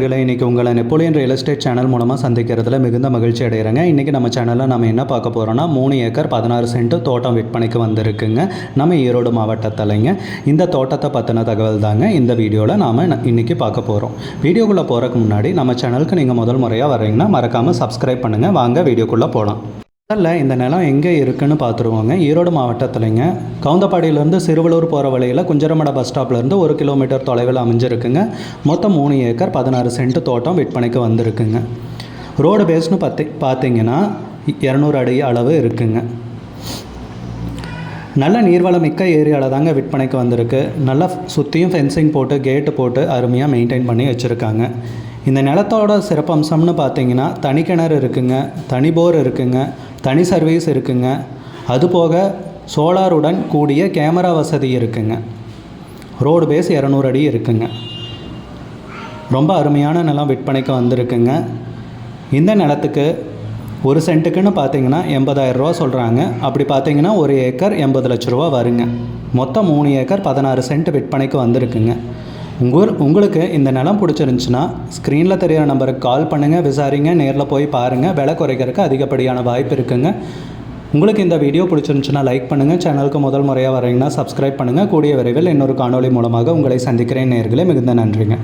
இதில் இன்றைக்கி உங்களை நெப்போலியன் ரியல் எஸ்டேட் சேனல் மூலமாக சந்திக்கிறதுல மிகுந்த மகிழ்ச்சி அடைகிறேங்க. இன்றைக்கி நம்ம சேனலில் நம்ம என்ன பார்க்க போகிறோம்னா மூணு ஏக்கர் பதினாறு சென்ட் தோட்டம் விற்பனைக்கு வந்திருக்குங்க. நம்ம ஈரோடு மாவட்டத்திலைங்க. இந்த தோட்டத்தை பற்றின தகவல் தாங்க இந்த வீடியோவில் நாம் இன்றைக்கி பார்க்க போகிறோம் வீடியோக்குள்ளே போகிறதுக்கு முன்னாடி நம்ம சேனலுக்கு நீங்கள் முதல் முறையாக வர்றீங்கன்னா மறக்காமல் சப்ஸ்கிரைப் பண்ணுங்கள் வாங்க வீடியோக்குள்ளே போகலாம் முதல்ல இந்த நிலம் எங்கே இருக்குன்னு பார்த்துருவோங்க. ஈரோடு மாவட்டத்திலைங்க. கவுந்தப்பாடியிலேருந்து சிறுவலூர் போகிற வழியில் குஞ்சரமட பஸ் ஸ்டாப்லேருந்து ஒரு கிலோமீட்டர் தொலைவில் அமைஞ்சிருக்குங்க. மொத்தம் மூணு ஏக்கர் பதினாறு சென்ட் தோட்டம் விற்பனைக்கு வந்திருக்குங்க. ரோடு பேஸ்னு பார்த்தி பார்த்தீங்கன்னா இரநூறு அடி அளவு இருக்குங்க. நல்ல நீர்வளம் மிக்க ஏரியாவில் தாங்க விற்பனைக்கு வந்திருக்கு. நல்லா சுற்றியும் ஃபென்சிங் போட்டு கேட்டு போட்டு அருமையாக மெயின்டைன் பண்ணி வச்சுருக்காங்க. இந்த நிலத்தோட சிறப்பம்சம்னு பார்த்தீங்கன்னா தனி கிணறு இருக்குங்க தனி போர் இருக்குங்க தனி சர்வீஸ் இருக்குங்க. அதுபோக சோலாருடன் கூடிய கேமரா வசதி இருக்குங்க. ரோடு பேஸ் இரநூறு அடி இருக்குங்க. ரொம்ப அருமையான நிலம் விற்பனைக்கு வந்திருக்குங்க. இந்த நிலத்துக்கு ஒரு சென்ட்டுக்குன்னு பார்த்தீங்கன்னா எண்பதாயிரம் ரூபா சொல்கிறாங்க அப்படி பார்த்தீங்கன்னா ஒரு ஏக்கர் எண்பது லட்ச ரூபா வருங்க. மொத்தம் மூணு ஏக்கர் பதினாறு சென்ட் விற்பனைக்கு வந்திருக்குங்க. உங்கள் உங்களுக்கு இந்த நிலம் பிடிச்சிருந்துச்சுன்னா ஸ்க்ரீனில் தெரியிற நம்பருக்கு கால் பண்ணுங்கள் விசாரிங்க நேரில் போய் பாருங்கள் விலை குறைக்கிறதுக்கு அதிகப்படியான வாய்ப்பு இருக்குங்க. உங்களுக்கு இந்த வீடியோ பிடிச்சிருந்துச்சுன்னா லைக் பண்ணுங்கள் சேனலுக்கு முதல் முறையாக வரீங்கன்னா சப்ஸ்கிரைப் பண்ணுங்கள் கூடிய விரைவில் இன்னொரு காணொளி மூலமாக உங்களை சந்திக்கிறேன். நேர்களே மிகுந்த நன்றிங்க.